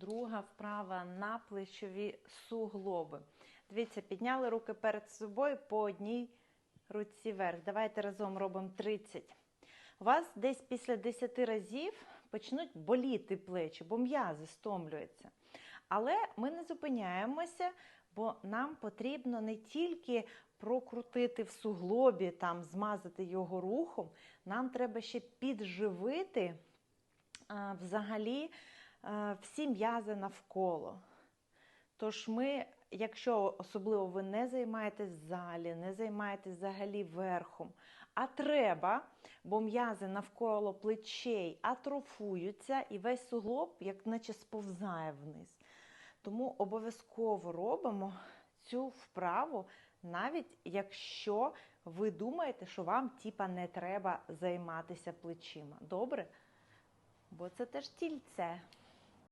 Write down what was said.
Друга вправа на плечові суглоби. Дивіться, підняли руки перед собою по одній руці вверх. Давайте разом робимо 30. У вас десь після 10 разів почнуть боліти плечі, бо м'язи стомлюються. Але ми не зупиняємося, бо нам потрібно не тільки прокрутити в суглобі, там, змазати його рухом, нам треба ще підживити а, взагалі всі м'язи навколо. Тож ми, якщо особливо ви не займаєтесь в залі, не займаєтесь взагалі верхом, а треба, бо м'язи навколо плечей атрофуються і весь суглоб, як наче сповзає вниз. Тому обов'язково робимо цю вправу, навіть якщо ви думаєте, що вам типа не треба займатися плечима. Добре? Бо це теж тільце.